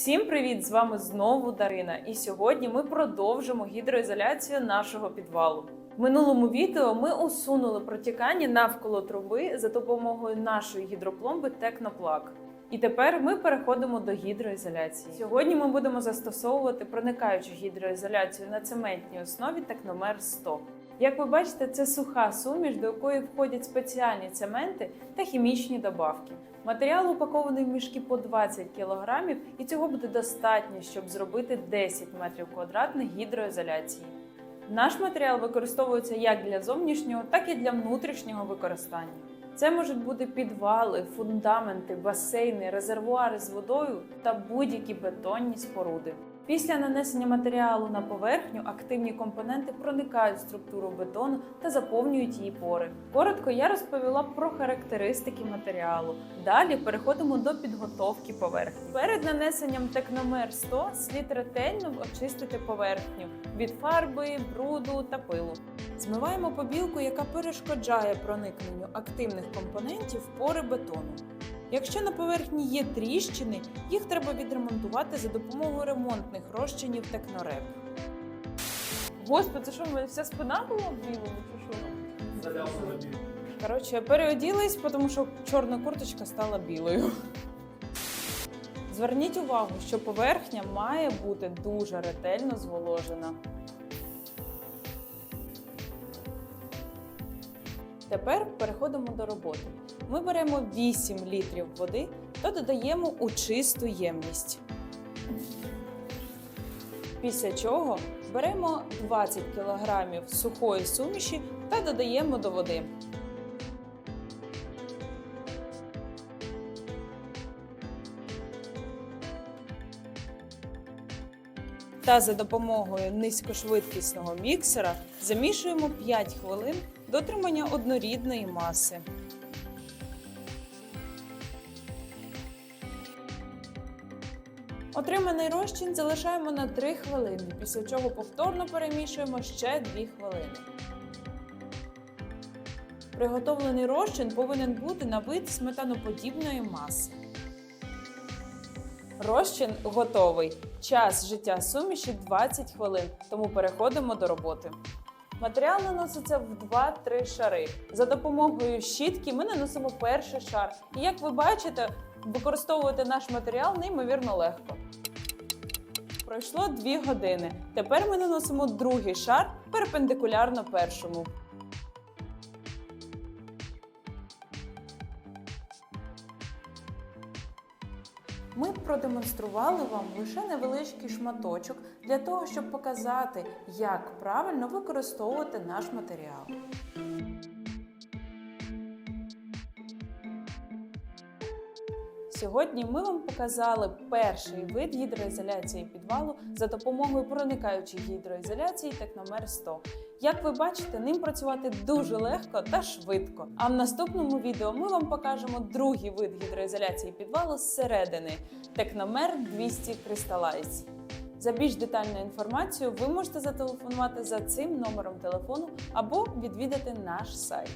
Всім привіт! З вами знову Дарина. І сьогодні ми продовжимо гідроізоляцію нашого підвалу. В минулому відео ми усунули протікання навколо труби за допомогою нашої гідропломби Техноплак. І тепер ми переходимо до гідроізоляції. Сьогодні ми будемо застосовувати проникаючу гідроізоляцію на цементній основі Техномер 100. Як ви бачите, це суха суміш, до якої входять спеціальні цементи та хімічні добавки. Матеріал упакований в мішки по 20 кг, і цього буде достатньо, щоб зробити 10 метрів квадратних гідроізоляції. Наш матеріал використовується як для зовнішнього, так і для внутрішнього використання. Це можуть бути підвали, фундаменти, басейни, резервуари з водою та будь-які бетонні споруди. Після нанесення матеріалу на поверхню активні компоненти проникають в структуру бетону та заповнюють її пори. Коротко я розповіла про характеристики матеріалу. Далі переходимо до підготовки поверхні. Перед нанесенням Техномер 100 слід ретельно очистити поверхню від фарби, бруду та пилу. Змиваємо побілку, яка перешкоджає проникненню активних компонентів в пори бетону. Якщо на поверхні є тріщини, їх треба відремонтувати за допомогою ремонтних розчинів Технореп. Господи, це що, в мене вся спина була в білому чи що? Коротше, переоділись, тому що чорна курточка стала білою. Зверніть увагу, що поверхня має бути дуже ретельно зволожена. Тепер переходимо до роботи. Ми беремо 8 літрів води та додаємо у чисту ємність. Після чого беремо 20 кг сухої суміші та додаємо до води. Та за допомогою низькошвидкісного міксера замішуємо 5 хвилин до отримання однорідної маси. Отриманий розчин залишаємо на 3 хвилини, після чого повторно перемішуємо ще 2 хвилини. Приготовлений розчин повинен бути на вид сметаноподібної маси. Розчин готовий. Час життя суміші 20 хвилин, тому переходимо до роботи. Матеріал наноситься в 2-3 шари. За допомогою щітки ми наносимо перший шар. І як ви бачите, використовувати наш матеріал неймовірно легко. Пройшло 2 години. Тепер ми наносимо другий шар перпендикулярно першому. Ми продемонстрували вам лише невеличкий шматочок для того, щоб показати, як правильно використовувати наш матеріал. Сьогодні ми вам показали перший вид гідроізоляції підвалу за допомогою проникаючої гідроізоляції Техномер 100. Як ви бачите, ним працювати дуже легко та швидко. А в наступному відео ми вам покажемо другий вид гідроізоляції підвалу зсередини Техномер 200 Crystallize. За більш детальну інформацію ви можете зателефонувати за цим номером телефону або відвідати наш сайт.